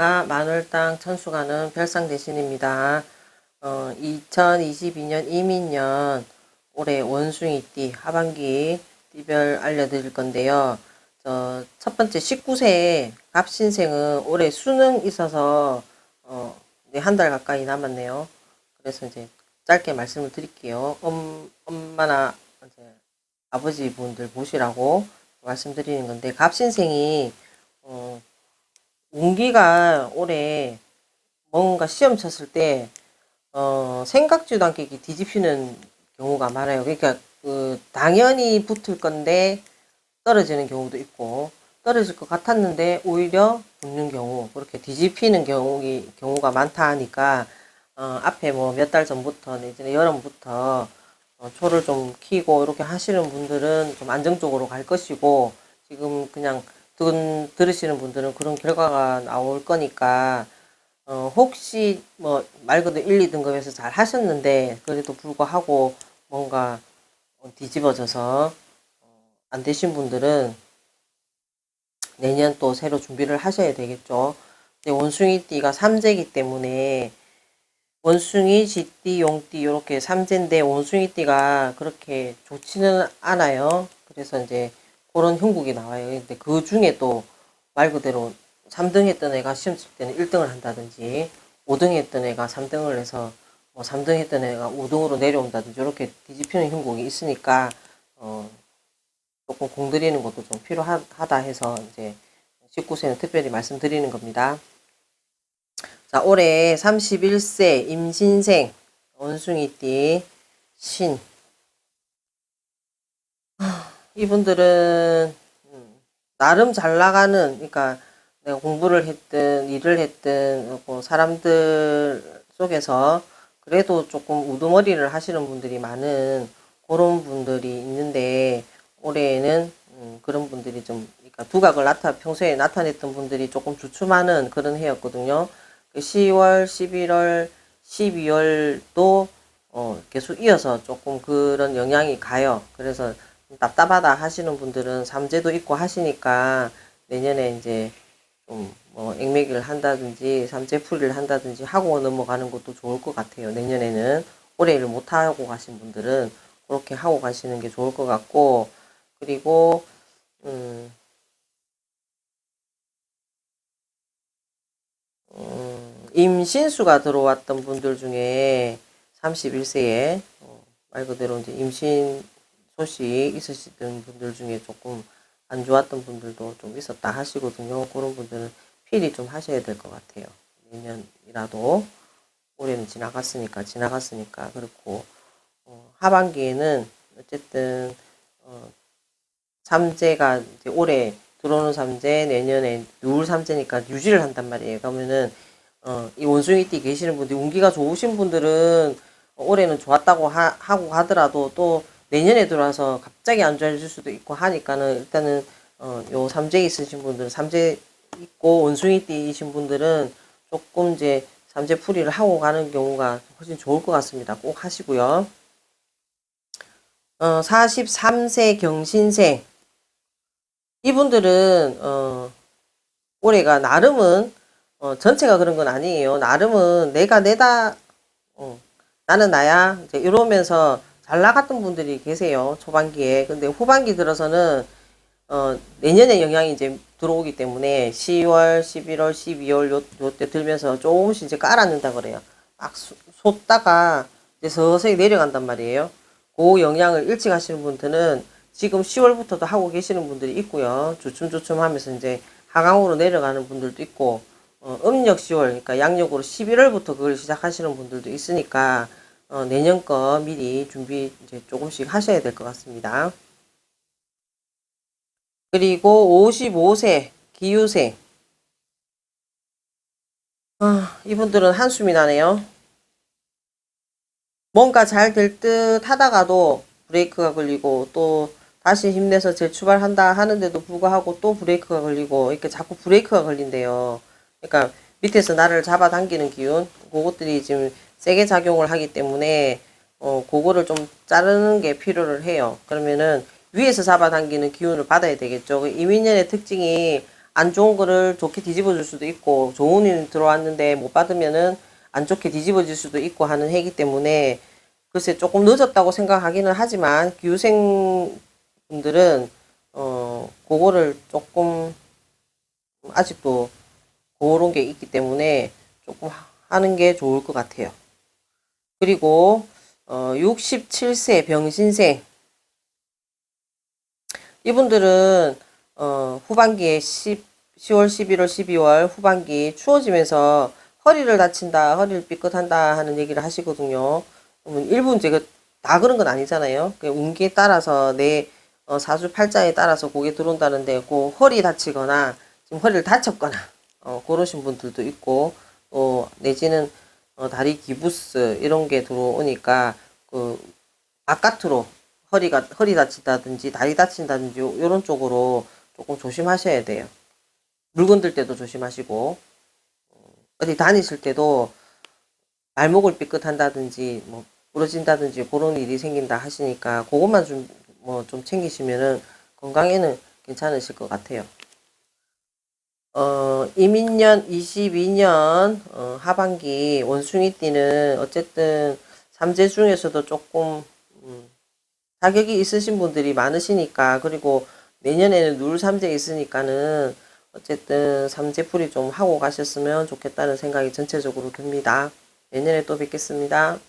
안녕하십니까. 마늘땅 천수가는 별상 대신입니다. 어, 2022년 이민년 올해 원숭이띠 하반기 띠별 알려드릴 건데요. 저, 첫 번째 19세 갑신생은 올해 수능 있어서 어, 한 달 가까이 남았네요. 그래서 이제 짧게 말씀을 드릴게요. 엄, 엄마나 이제 아버지 분들 보시라고 말씀드리는 건데 갑신생이 어, 운기가 올해 뭔가 시험 쳤을 때 어, 생각지도 않게 뒤집히는 경우가 많아요. 그러니까 그 당연히 붙을 건데 떨어지는 경우도 있고 떨어질 것 같았는데 오히려 붙는 경우 그렇게 뒤집히는 경우 경우가 많다 하니까 어, 앞에 뭐 몇 달 전부터 내지는 여름부터 어, 초를 좀 키고 이렇게 하시는 분들은 좀 안정적으로 갈 것이고 지금 그냥 든, 들으시는 분들은 그런 결과가 나올 거니까 어, 혹시 뭐 말 그대로 1, 2등급에서 잘 하셨는데 그래도 불구하고 뭔가 어, 뒤집어져서 어, 안 되신 분들은 내년 또 새로 준비를 하셔야 되겠죠. 근데 원숭이띠가 삼재이기 때문에 원숭이, 쥐띠, 용띠 이렇게 삼재인데 원숭이띠가 그렇게 좋지는 않아요. 그래서 이제 그런 형국이 나와요. 근데 그 중에 또 말 그대로 3등 했던 애가 시험 칠 때는 1등을 한다든지 5등 했던 애가 3등을 해서 뭐 3등 했던 애가 5등으로 내려온다든지 이렇게 뒤집히는 형국이 있으니까 어 조금 공들이는 것도 좀 필요하다 해서 이제 19세는 특별히 말씀드리는 겁니다. 자, 올해 31세 임신생 원숭이띠 신 이분들은 음, 나름 잘 나가는 그러니까 내가 공부를 했든 일을 했든 뭐 사람들 속에서 그래도 조금 우두머리를 하시는 분들이 많은 그런 분들이 있는데 올해에는 음, 그런 분들이 좀 그러니까 두각을 나타 평소에 나타냈던 분들이 조금 주춤하는 그런 해였거든요. 그 10월, 11월, 12월도 어, 계속 이어서 조금 그런 영향이 가요. 그래서 답답하다 하시는 분들은 삼재도 있고 하시니까 내년에 이제 좀뭐 액매기를 한다든지 삼재풀이를 한다든지 하고 넘어가는 것도 좋을 것 같아요. 내년에는 올해를 못 하고 가신 분들은 그렇게 하고 가시는 게 좋을 것 같고 그리고 음, 음, 임신수가 들어왔던 분들 중에 31세에 어, 말 그대로 이제 임신 소식 있으시던 분들 중에 조금 안 좋았던 분들도 좀 있었다 하시거든요. 그런 분들은 필히 좀 하셔야 될 것 같아요. 내년이라도 올해는 지나갔으니까 지나갔으니까 그렇고 어, 하반기에는 어쨌든 어, 삼재가 이제 올해 들어오는 삼재 내년에 누울 삼재니까 유지를 한단 말이에요. 그러면은 어, 이 원숭이 띠 계시는 분들 운기가 좋으신 분들은 올해는 좋았다고 하, 하고 하더라도 또 내년에 들어와서 갑자기 안 좋아질 수도 있고 하니까는 일단은 어, 요 삼재 있으신 분들은 삼재 있고 원숭이 띠이신 분들은 조금 이제 삼재 풀이를 하고 가는 경우가 훨씬 좋을 것 같습니다. 꼭 하시고요. 어, 43세 경신생 이분들은 어, 올해가 나름은 어, 전체가 그런 건 아니에요. 나름은 내가 내다 어, 나는 나야 이제 이러면서 잘 나갔던 분들이 계세요. 초반기에. 근데 후반기 들어서는 어, 내년에 영향이 이제 들어오기 때문에 10월, 11월, 12월 요, 요때 들면서 조금씩 이제 깔아낸다 그래요. 막 쏟- 쏟다가 이제 서서히 내려간단 말이에요. 그 영향을 일찍 하시는 분들은 지금 10월부터도 하고 계시는 분들이 있고요. 주춤주춤 하면서 이제 하강으로 내려가는 분들도 있고, 어, 음력 10월, 그러니까 양력으로 11월부터 그걸 시작하시는 분들도 있으니까, 어, 내년 거 미리 준비 이제 조금씩 하셔야 될 것 같습니다. 그리고 55세 기유생. 아, 이분들은 한숨이 나네요. 뭔가 잘 될 듯 하다가도 브레이크가 걸리고 또 다시 힘내서 재출발한다 하는데도 불구하고 또 브레이크가 걸리고 이렇게 자꾸 브레이크가 걸린대요. 그러니까 밑에서 나를 잡아당기는 기운 그것들이 지금 세게 작용을 하기 때문에 어 그거를 좀 자르는 게 필요를 해요. 그러면은 위에서 잡아당기는 기운을 받아야 되겠죠. 그 이민년의 특징이 안 좋은 거를 좋게 뒤집어 줄 수도 있고 좋은 일 들어왔는데 못 받으면은 안 좋게 뒤집어질 수도 있고 하는 해이기 때문에 글쎄 조금 늦었다고 생각하기는 하지만 기후생 분들은 어 그거를 조금 아직도 그런 게 있기 때문에 조금 하- 하는 게 좋을 것 같아요. 그리고 어 67세 병신생 이분들은 어 후반기에 10, 10월, 11월, 12월 후반기 추워지면서 허리를 다친다, 허리를 삐끗한다 하는 얘기를 하시거든요. 일부 이제 그다 그런 건 아니잖아요. 그 운기에 따라서 내 어, 사주팔자에 따라서 그게 들어온다는데 그 허리 다치거나 지금 허리를 다쳤거나 어, 그러신 분들도 있고 또 내지는 어, 다리 기부스 이런 게 들어오니까 그 바깥으로 허리가 허리 다친다든지 다리 다친다든지 요- 요런 쪽으로 조금 조심하셔야 돼요. 물건 들 때도 조심하시고 어, 어디 다니실 때도 발목을 삐끗한다든지 뭐 부러진다든지 그런 일이 생긴다 하시니까 그것만 좀 뭐좀 챙기시면은 건강에는 괜찮으실 것 같아요. 어, 이민년 22년 어, 하반기 원숭이띠는 어쨌든 삼재 중에서도 조금 음, 자격이 있으신 분들이 많으시니까 그리고 내년에는 눌 삼재 있으니까는 어쨌든 삼재풀이 좀 하고 가셨으면 좋겠다는 생각이 전체적으로 듭니다. 내년에 또 뵙겠습니다.